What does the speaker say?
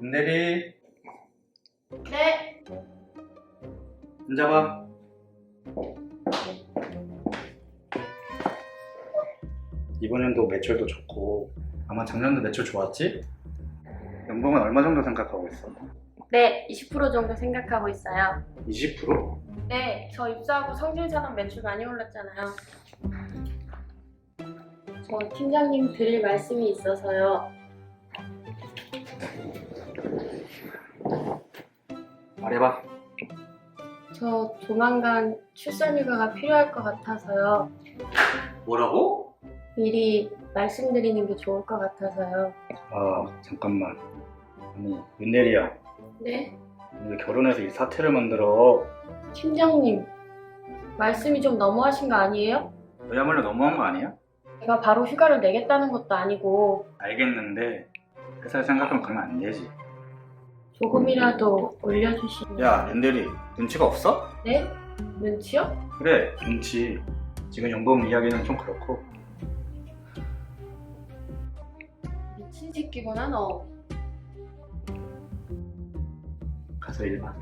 윤대리 네. 앉아봐 이번엔도 매출도 좋고 아마 작년도 매출 좋았지? 연봉은 얼마 정도 생각하고 있어? 네, 20% 정도 생각하고 있어요. 20%? 네, 저 입사하고 성진산업 매출 많이 올랐잖아요. 저 팀장님 드릴 말씀이 있어서요. 말해봐 저 조만간 출산휴가가 필요할 것 같아서요. 뭐라고? 미리 말씀드리는 게 좋을 것 같아서요. 아 잠깐만 아니 윤대리야 네, 왜 결혼해서 이 사태를 만들어 팀장님. 말씀이 좀 너무하신 거 아니에요? 너야말로 너무한 거 아니야? 제가 바로 휴가를 내겠다는 것도 아니고 알겠는데 회사 생각하면 그러면 안 되지 조금이라도 올려주시면 야 윤대리 눈치가 없어? 네? 눈치요? 그래 눈치 지금 연봉 이야기는 좀 그렇고 미친 새끼구나 너. 가서 일봐